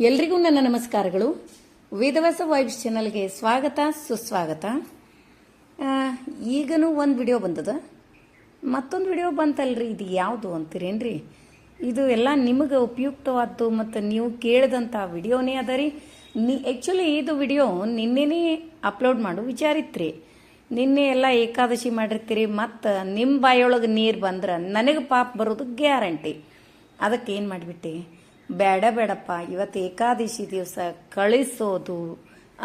ಎಲ್ರಿಗೂ ನನ್ನ ನಮಸ್ಕಾರಗಳು. ವೇದವಾಸ ವೈಬ್ಸ್ ಚಾನಲ್ಗೆ ಸ್ವಾಗತ, ಸುಸ್ವಾಗತ. ಈಗನೂ ಒಂದು ವಿಡಿಯೋ ಬಂದದ. ಮತ್ತೊಂದು ವಿಡಿಯೋ ಬಂತಲ್ರಿ, ಇದು ಯಾವುದು ಅಂತೀರೇನ್ರಿ? ಇದು ಎಲ್ಲ ನಿಮಗೆ ಉಪಯುಕ್ತವಾದ್ದು ಮತ್ತು ನೀವು ಕೇಳಿದಂಥ ವಿಡಿಯೋನೇ ಅದ ರೀ. ನಿ ಆ್ಯಕ್ಚುಲಿ ಇದು ವಿಡಿಯೋ ನಿನ್ನೆನೇ ಅಪ್ಲೋಡ್ ಮಾಡು ವಿಚಾರಿತ್ರಿ. ನಿನ್ನೆ ಎಲ್ಲ ಏಕಾದಶಿ ಮಾಡಿರ್ತೀರಿ ಮತ್ತು ನಿಮ್ಮ ಬಾಯಿಯೊಳಗೆ ನೀರು ಬಂದ್ರೆ ನನಗೆ ಪಾಪ ಬರೋದು ಗ್ಯಾರಂಟಿ. ಅದಕ್ಕೆ ಏನು ಮಾಡಿಬಿಟ್ಟೆ? ಬೇಡ ಬೇಡಪ್ಪ, ಇವತ್ತು ಏಕಾದಶಿ ದಿವಸ ಕಳಿಸೋದು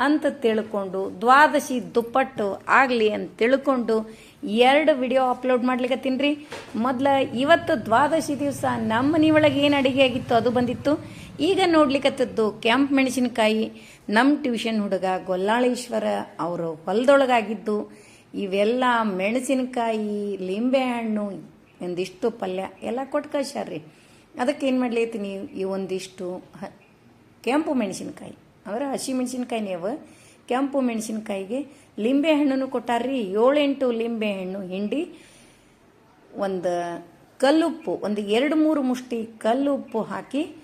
ಅಂತ ತಿಳ್ಕೊಂಡು, ದ್ವಾದಶಿ ದುಪ್ಪಟ್ಟು ಆಗಲಿ ಅಂತ ತಿಳ್ಕೊಂಡು ಎರಡು ವಿಡಿಯೋ ಅಪ್ಲೋಡ್ ಮಾಡ್ಲಿಕ್ಕತ್ತೀನಿ ರೀ. ಮೊದಲ ಇವತ್ತು ದ್ವಾದಶಿ ದಿವಸ ನಮ್ಮ ಮನೆಯೊಳಗೆ ಏನು ಅಡಿಗೆ ಆಗಿತ್ತು ಅದು ಬಂದಿತ್ತು. ಈಗ ನೋಡ್ಲಿಕ್ಕತ್ತದ್ದು ಕೆಂಪು ಮೆಣಸಿನಕಾಯಿ ನಮ್ಮ ಟ್ಯೂಷನ್ ಹುಡುಗ ಗೊಲ್ಲಾಳೇಶ್ವರ ಅವರು ಹೊಲದೊಳಗಾಗಿದ್ದು. ಇವೆಲ್ಲ ಮೆಣಸಿನಕಾಯಿ ಲಿಂಬೆಹಣ್ಣು ಒಂದಿಷ್ಟು ಪಲ್ಯ ಎಲ್ಲ ಕೊಟ್ಟು ಅದಕ್ಕೆ ಏನು ಮಾಡ್ಲೈತೀನಿ? ಈ ಒಂದಿಷ್ಟು ಹ- ಕೆಂಪು ಮೆಣಸಿನಕಾಯಿ. ಅಂದ್ರೆ ಹಸಿ ಅವ ಕೆಂಪು ಮೆಣಸಿನಕಾಯಿಗೆ ಲಿಂಬೆ ಹಣ್ಣನ್ನು ಕೊಟ್ಟಾರ್ರಿ. ಏಳೆಂಟು ಲಿಂಬೆ ಹಣ್ಣು ಹಿಂಡಿ, ಒಂದು ಕಲ್ಲುಪ್ಪು, ಒಂದು ಎರಡು ಮೂರು ಮುಷ್ಟಿ ಕಲ್ಲುಪ್ಪು ಹಾಕಿ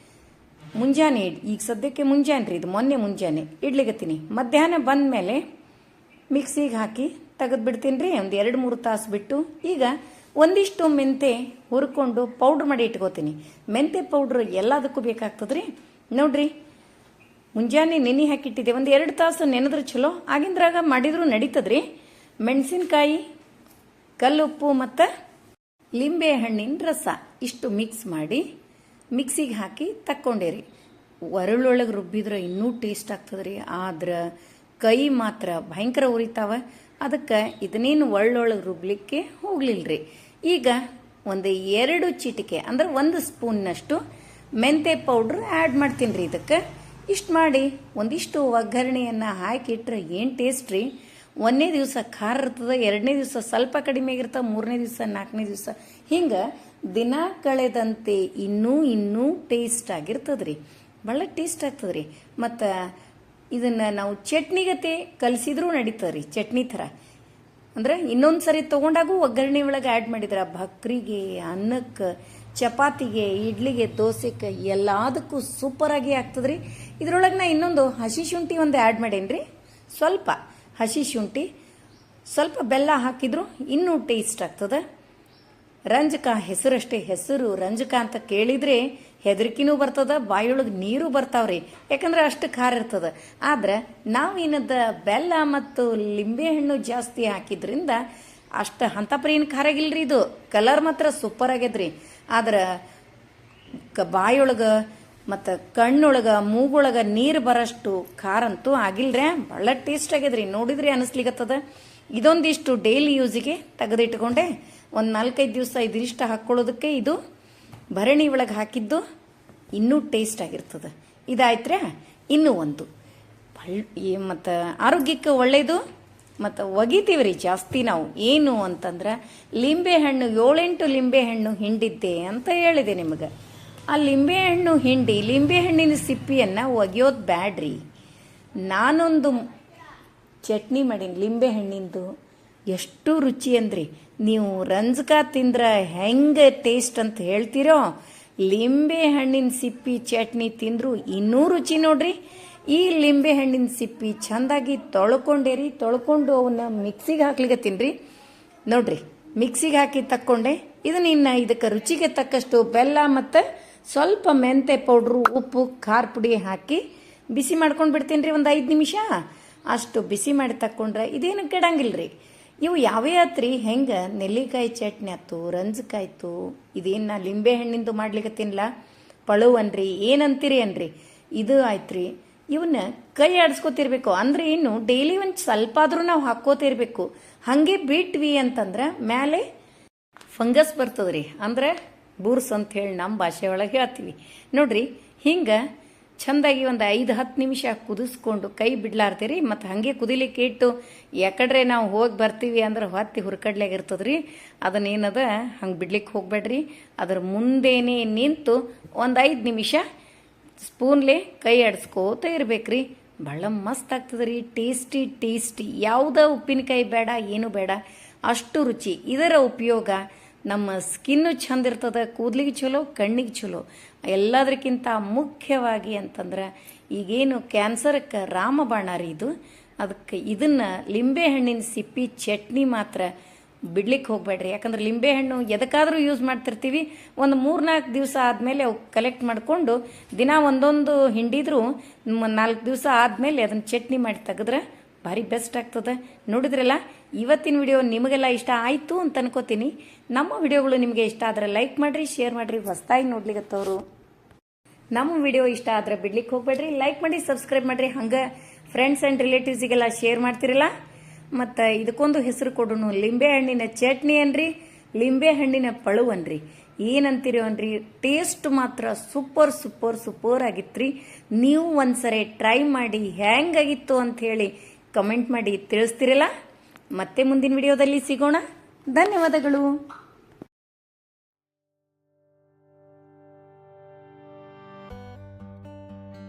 ಮುಂಜಾನೆ ಇಡ್- ಈಗ ಸದ್ಯಕ್ಕೆ ಮುಂಜಾನೆ ರೀ, ಇದು ಮೊನ್ನೆ ಮುಂಜಾನೆ ಇಡ್ಲಿಗತ್ತೀನಿ ಮಧ್ಯಾಹ್ನ ಬಂದ ಮೇಲೆ ಮಿಕ್ಸಿಗೆ ಹಾಕಿ ತೆಗೆದು ಬಿಡ್ತೀನಿ ರೀ. ಒಂದು ಎರಡು ಮೂರು ತಾಸು ಬಿಟ್ಟು ಈಗ ಒಂದಿಷ್ಟು ಮೆಂತೆ ಹುರ್ಕೊಂಡು ಪೌಡ್ರ್ ಮಾಡಿ ಇಟ್ಕೋತೀನಿ. ಮೆಂತೆ ಪೌಡ್ರ್ ಎಲ್ಲದಕ್ಕೂ ಬೇಕಾಗ್ತದ್ರಿ? ನೋಡ್ರಿ, ಮುಂಜಾನೆ ನೆನೆ ಹಾಕಿಟ್ಟಿದ್ದೆ. ಒಂದು ಎರಡು ತಾಸು ನೆನೆದ್ರೆ ಚಲೋ. ಆಗಿಂದ್ರಾಗ ಮಾಡಿದ್ರು ನಡೀತದ್ರಿ. ಮೆಣಸಿನ್ಕಾಯಿ, ಕಲ್ಲುಪ್ಪು ಮತ್ತು ಲಿಂಬೆ ಹಣ್ಣಿನ ರಸ ಇಷ್ಟು ಮಿಕ್ಸ್ ಮಾಡಿ ಮಿಕ್ಸಿಗೆ ಹಾಕಿ ತಕ್ಕೊಂಡೇರಿ. ಒರಳೊಳಗೆ ರುಬ್ಬಿದ್ರೆ ಇನ್ನೂ ಟೇಸ್ಟ್ ಆಗ್ತದ್ರಿ. ಆದ್ರೆ ಕೈ ಮಾತ್ರ ಭಯಂಕರ ಉರಿತಾವ. ಅದಕ್ಕೆ ಇದನ್ನೇನು ಒಳ್ಳೊಳಗೆ ರುಬ್ಲಿಕ್ಕೆ ಹೋಗ್ಲಿಲ್ಲರಿ ಈಗ ಒಂದು ಎರಡು ಚಿಟಿಕೆ, ಅಂದ್ರೆ ಒಂದು ಸ್ಪೂನ್ನಷ್ಟು ಮೆಂತೆ ಪೌಡ್ರ್ ಆ್ಯಡ್ ಮಾಡ್ತೀನಿ ರೀ ಇದಕ್ಕೆ. ಇಷ್ಟು ಮಾಡಿ ಒಂದಿಷ್ಟು ಒಗ್ಗರಣೆಯನ್ನು ಹಾಕಿಟ್ರೆ ಏನು ಟೇಸ್ಟ್ ರೀ? ಒಂದನೇ ದಿವಸ ಖಾರ ಇರ್ತದೆ, ಎರಡನೇ ದಿವಸ ಸ್ವಲ್ಪ ಕಡಿಮೆ ಆಗಿರ್ತದೆ ಮೂರನೇ ದಿವಸ, ನಾಲ್ಕನೇ ದಿವಸ. ಹಿಂಗೆ ದಿನ ಕಳೆದಂತೆ ಇನ್ನೂ ಇನ್ನೂ ಟೇಸ್ಟ್ ಆಗಿರ್ತದೆ ರೀ ಭಾಳ ಟೇಸ್ಟ್ ಆಗ್ತದೆ ರೀ ಮತ್ತು ಇದನ್ನು ನಾವು ಚಟ್ನಿಗತೆ ಕಲಿಸಿದ್ರೂ ನಡೀತದೆ ರೀ, ಚಟ್ನಿ ಥರ. ಅಂದ್ರೆ ಇನ್ನೊಂದು ಸರಿ ತೊಗೊಂಡಾಗೂ ಒಗ್ಗರಣೆ ಒಳಗೆ ಆ್ಯಡ್ ಮಾಡಿದ್ರೆ ಭಕ್ರಿಗೆ ಅನ್ನಕ್ಕೆ, ಚಪಾತಿಗೆ, ಇಡ್ಲಿಗೆ, ದೋಸೆಗೆ ಎಲ್ಲದಕ್ಕೂ ಸೂಪರಾಗಿ ಆಗ್ತದ್ರಿ ಇದ್ರೊಳಗೆ ನಾ ಇನ್ನೊಂದು ಹಸಿ ಶುಂಠಿ ಒಂದು ಆ್ಯಡ್ ಮಾಡೇನ್ರಿ ಸ್ವಲ್ಪ ಹಸಿ ಶುಂಠಿ, ಸ್ವಲ್ಪ ಬೆಲ್ಲ ಹಾಕಿದ್ರು ಇನ್ನೂ ಟೇಸ್ಟ್ ಆಗ್ತದೆ. ರಂಜಕ ಹೆಸರಷ್ಟೇ ಹೆಸರು ರಂಜಕ ಅಂತ ಕೇಳಿದ್ರೆ ಹೆದರಿಕಿನೂ ಬರ್ತದ ಬಾಯೊಳಗೆ ನೀರು ಬರ್ತಾವ್ರಿ. ಯಾಕಂದ್ರೆ ಅಷ್ಟು ಖಾರ ಇರ್ತದ. ಆದ್ರೆ ನಾವೇನದ ಬೆಲ್ಲ ಮತ್ತು ಲಿಂಬೆಹಣ್ಣು ಜಾಸ್ತಿ ಹಾಕಿದ್ರಿಂದ ಅಷ್ಟು ಖಾರ ಆಗಿಲ್ರಿ ಇದು. ಕಲರ್ ಮಾತ್ರ ಸೂಪರ್ ಆಗ್ಯದ್ರಿ. ಆದ್ರೆ ಕ ಬಾಯೊಳಗೆ ಮತ್ತು ಕಣ್ಣೊಳಗೆ, ಮೂಗೊಳಗೆ ನೀರು ಬರೋಷ್ಟು ಖಾರ ಅಂತೂ ಆಗಿಲ್ರೇ. ಭಾಳ ಟೇಸ್ಟ್ ಆಗ್ಯದ್ರಿ. ನೋಡಿದ್ರಿ ಅನಿಸ್ಲಿಗತ್ತದ ಇದೊಂದಿಷ್ಟು ಡೈಲಿ ಯೂಸಿಗೆ ತೆಗೆದಿಟ್ಕೊಂಡೆ. ಒಂದು ನಾಲ್ಕೈದು ದಿವಸ ಇದಿಷ್ಟ ಹಾಕ್ಕೊಳ್ಳೋದಕ್ಕೆ ಇದು ಭರಣಿ ಒಳಗೆ ಹಾಕಿದ್ದು ಇನ್ನೂ ಟೇಸ್ಟ್ ಆಗಿರ್ತದೆ. ಇದಾಯ್ತ್ರೆ ಇನ್ನೂ ಒಂದು. ಮತ್ತು ಆರೋಗ್ಯಕ್ಕೆ ಒಳ್ಳೆಯದು ಮತ್ತು ಒಗಿತೀವಿ ರೀ ಜಾಸ್ತಿ ನಾವು. ಏನು ಅಂತಂದ್ರೆ ಲಿಂಬೆಹಣ್ಣು, ಏಳೆಂಟು ಲಿಂಬೆಹಣ್ಣು ಹಿಂಡಿದ್ದೆ ಅಂತ ಹೇಳಿದೆ ನಿಮಗೆ. ಆ ಲಿಂಬೆಹಣ್ಣು ಹಿಂಡಿ ಲಿಂಬೆಹಣ್ಣಿನ ಸಿಪ್ಪಿಯನ್ನು ಒಗೆಯೋದು ಬ್ಯಾಡ್ರಿ. ನಾನೊಂದು ಚಟ್ನಿ ಮಾಡೀನಿ ಲಿಂಬೆ ಹಣ್ಣಿಂದು ಎಷ್ಟು ರುಚಿ ಅಂದ್ರಿ? ನೀವು ರಂಜಕ ತಿಂದ್ರೆ ಹೆಂಗೆ ಟೇಸ್ಟ್ ಅಂತ ಹೇಳ್ತೀರೋ, ಲಿಂಬೆ ಹಣ್ಣಿನ ಸಿಪ್ಪಿ ಚಟ್ನಿ ತಿಂದ್ರು ಇನ್ನೂ ರುಚಿ ನೋಡ್ರಿ. ಈ ಲಿಂಬೆ ಹಣ್ಣಿನ ಸಿಪ್ಪಿ ಚೆಂದಾಗಿ ತೊಳ್ಕೊಂಡೇರಿ, ತೊಳ್ಕೊಂಡು ಅವನ್ನ ಮಿಕ್ಸಿಗೆ ಹಾಕ್ಲಿಕ್ಕೆ ತಿನ್ರಿ. ನೋಡ್ರಿ, ಮಿಕ್ಸಿಗೆ ಹಾಕಿ ತಕ್ಕೊಂಡೆ, ಇದನ್ನ ಇನ್ನು ಇದಕ್ಕೆ ರುಚಿಗೆ ತಕ್ಕಷ್ಟು ಬೆಲ್ಲ ಮತ್ತು ಸ್ವಲ್ಪ ಮೆಂತೆ ಪೌಡ್ರು, ಉಪ್ಪು, ಖಾರ ಪುಡಿ ಹಾಕಿ ಬಿಸಿ ಮಾಡ್ಕೊಂಡು ಬಿಡ್ತೀನಿ ರೀ ಒಂದು ಐದು ನಿಮಿಷ. ಅಷ್ಟು ಬಿಸಿ ಮಾಡಿ ತಕ್ಕೊಂಡ್ರೆ ಇದೇನು ಕೆಡಂಗಿಲ್ಲ ಇವು ಯಾವೇ ಆತ್ರಿ? ಹೆಂಗೆ? ನೆಲ್ಲಿಕಾಯಿ ಚಟ್ನಿ ಆಯ್ತು, ರಂಜಕಾಯ್ತು, ಇದೇನು ನಾ ಲಿಂಬೆ ಹಣ್ಣಿಂದು ತಿನ್ಲ ಪಳು ಅನ್ರಿ ಏನಂತೀರಿ ಅನ್ರಿ? ಇದು ಆಯ್ತ್ರಿ. ಇವನ್ನ ಕೈ ಆಡಿಸ್ಕೊತಿರ್ಬೇಕು. ಅಂದ್ರೆ ಇನ್ನು ಡೈಲಿ ಒಂದು ಸ್ವಲ್ಪ ಆದ್ರೂ ನಾವು ಹಾಕೋತಿರ್ಬೇಕು ಹಾಗೆ ಬಿಟ್ವಿ ಅಂತಂದ್ರೆ ಮೇಲೆ ಫಂಗಸ್ ಬರ್ತದ್ರಿ. ಅಂದ್ರೆ ಬೂರ್ಸ್ ಅಂತ ಹೇಳಿ ನಮ್ಮ ಭಾಷೆ ಒಳಗೆ ಹೇಳ್ತೀವಿ. ನೋಡ್ರಿ, ಹಿಂಗೆ ಚಂದಾಗಿ ಒಂದು ಐದು ಹತ್ತು ನಿಮಿಷ ಕುದಿಸ್ಕೊಂಡು ಕೈ ಬಿಡ್ಲಾರ್ತೀರಿ, ಮತ್ತು ಹಾಗೆ ಕುದಿಲಿಕ್ಕೆ ಇಟ್ಟು ಯಾಕಡ್ರೆ ನಾವು ಹೋಗಿ ಬರ್ತೀವಿ ಅಂದ್ರೆ ಹೊತ್ತಿ ಹುರ್ಕಡ್ಲಾಗ ಇರ್ತದ್ರಿ. ಅದನ್ನೇನದ ಹಂಗೆ ಬಿಡ್ಲಿಕ್ಕೆ ಹೋಗ್ಬೇಡ್ರಿ. ಅದ್ರ ಮುಂದೆನೇ ನಿಂತು ಒಂದು ಐದು ನಿಮಿಷ ಸ್ಪೂನ್ಲೆ ಕೈ ಆಡಿಸ್ಕೋತ ಇರ್ಬೇಕ್ರಿ. ಭಾಳ ಮಸ್ತ್ ಆಗ್ತದ್ರಿ, ಟೇಸ್ಟಿ ಟೇಸ್ಟಿ. ಯಾವುದೇ ಉಪ್ಪಿನಕಾಯಿ ಬೇಡ, ಏನು ಬೇಡ. ಅಷ್ಟು ರುಚಿ. ಇದರ ಉಪಯೋಗ ನಮ್ಮ ಸ್ಕಿನ್ನು ಚಂದ ಕೂದಲಿಗೆ ಕೂದ್ಲಿಗೆ ಚಲೋ, ಕಣ್ಣಿಗೆ ಚಲೋ. ಎಲ್ಲದಕ್ಕಿಂತ ಮುಖ್ಯವಾಗಿ ಅಂತಂದ್ರೆ, ಈಗೇನು ಕ್ಯಾನ್ಸರ್ಕ್ಕೆ ರಾಮಬಾಣ ರೀ ಇದು. ಅದಕ್ಕೆ ಇದನ್ನು ಲಿಂಬೆಹಣ್ಣಿನ ಸಿಪ್ಪಿ ಚಟ್ನಿ ಮಾತ್ರ ಬಿಡ್ಲಿಕ್ಕೆ ಹೋಗ್ಬೇಡ್ರಿ. ಯಾಕಂದ್ರೆ ಲಿಂಬೆಹಣ್ಣು ಎದಕ್ಕಾದರೂ ಯೂಸ್ ಮಾಡ್ತಿರ್ತೀವಿ. ಒಂದು ಮೂರ್ನಾಲ್ಕು ದಿವಸ ಆದಮೇಲೆ ಅವು ಕಲೆಕ್ಟ್ ಮಾಡಿಕೊಂಡು ದಿನ ಒಂದೊಂದು ಹಿಂಡಿದ್ರು ನಾಲ್ಕು ದಿವಸ ಆದಮೇಲೆ ಅದನ್ನು ಚಟ್ನಿ ಮಾಡಿ ತೆಗೆದ್ರೆ ಭಾರಿ ಬೆಸ್ಟ್ ಆಗ್ತದೆ. ನೋಡಿದ್ರಲ್ಲ, ಇವತ್ತಿನ ವಿಡಿಯೋ ನಿಮಗೆಲ್ಲ ಇಷ್ಟ ಆಯಿತು ಅಂತ ಅನ್ಕೋತೀನಿ. ನಮ್ಮ ವಿಡಿಯೋಗಳು ನಿಮಗೆ ಇಷ್ಟ ಆದರೆ ಲೈಕ್ ಮಾಡಿರಿ ಶೇರ್ ಮಾಡಿರಿ, ಹೊಸದಾಗಿ ನೋಡ್ಲಿಕ್ಕತ್ತವರು ನಮ್ಮ ವಿಡಿಯೋ ಇಷ್ಟ ಆದರೆ ಬಿಡ್ಲಿಕ್ಕೆ ಹೋಗ್ಬೇಡ್ರಿ ಲೈಕ್ ಮಾಡಿ ಸಬ್ಸ್ಕ್ರೈಬ್ ಮಾಡಿರಿ. ಹಂಗೆ ಫ್ರೆಂಡ್ಸ್ ಆ್ಯಂಡ್ ರಿಲೇಟಿವ್ಸಿಗೆಲ್ಲ ಶೇರ್ ಮಾಡ್ತಿರಲ್ಲ. ಮತ್ತು ಇದಕ್ಕೊಂದು ಹೆಸರು ಕೊಡೋಣ ಲಿಂಬೆ ಹಣ್ಣಿನ ಚಟ್ನಿ ಅನ್ರಿ, ಲಿಂಬೆ ಹಣ್ಣಿನ ಪಳು ಅನ್ರಿ. ಏನಂತೀರಿ ಅನ್ರಿ ಟೇಸ್ಟ್ ಮಾತ್ರ ಸೂಪರ್ ಸೂಪರ್ ಸೂಪರ್ ಆಗಿತ್ರಿ. ನೀವು ಒಂದ್ಸರಿ ಟ್ರೈ ಮಾಡಿ ಹೆಂಗಾಗಿತ್ತು ಅಂತ ಹೇಳಿ ಕಮೆಂಟ್ ಮಾಡಿ ತಿಳಿಸ್ತಿರಲ್ಲ? ಮತ್ತೆ ಮುಂದಿನ ವಿಡಿಯೋದಲ್ಲಿ ಸಿಗೋಣ. ಧನ್ಯವಾದಗಳು.